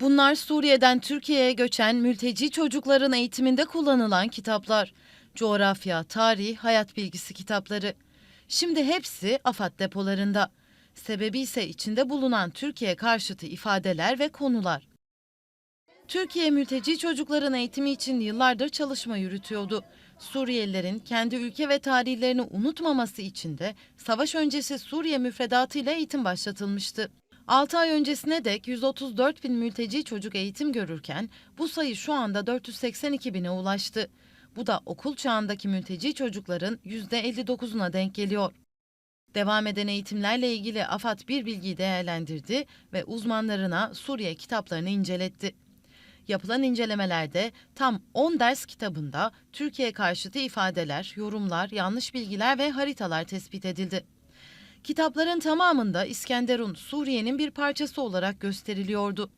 Bunlar Suriye'den Türkiye'ye göçen mülteci çocukların eğitiminde kullanılan kitaplar. Coğrafya, tarih, hayat bilgisi kitapları. Şimdi hepsi AFAD depolarında. Sebebi ise içinde bulunan Türkiye karşıtı ifadeler ve konular. Türkiye mülteci çocukların eğitimi için yıllardır çalışma yürütüyordu. Suriyelilerin kendi ülke ve tarihlerini unutmaması için de savaş öncesi Suriye müfredatıyla eğitim başlatılmıştı. 6 ay öncesine dek 134 bin mülteci çocuk eğitim görürken bu sayı şu anda 482 bine ulaştı. Bu da okul çağındaki mülteci çocukların %59'una denk geliyor. Devam eden eğitimlerle ilgili AFAD bir bilgiyi değerlendirdi ve uzmanlarına Suriye kitaplarını inceletti. Yapılan incelemelerde tam 10 ders kitabında Türkiye karşıtı ifadeler, yorumlar, yanlış bilgiler ve haritalar tespit edildi. Kitapların tamamında İskenderun Suriye'nin bir parçası olarak gösteriliyordu.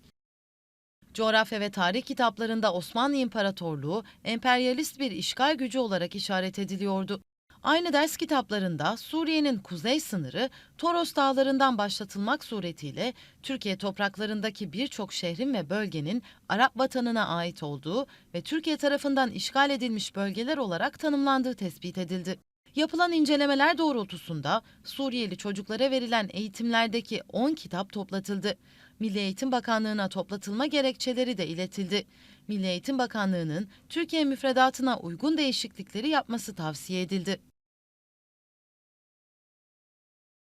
Coğrafya ve tarih kitaplarında Osmanlı İmparatorluğu emperyalist bir işgal gücü olarak işaret ediliyordu. Aynı ders kitaplarında Suriye'nin kuzey sınırı Toros dağlarından başlatılmak suretiyle Türkiye topraklarındaki birçok şehrin ve bölgenin Arap vatanına ait olduğu ve Türkiye tarafından işgal edilmiş bölgeler olarak tanımlandığı tespit edildi. Yapılan incelemeler doğrultusunda Suriyeli çocuklara verilen eğitimlerdeki 10 kitap toplatıldı. Milli Eğitim Bakanlığı'na toplatılma gerekçeleri de iletildi. Milli Eğitim Bakanlığı'nın Türkiye müfredatına uygun değişiklikleri yapması tavsiye edildi.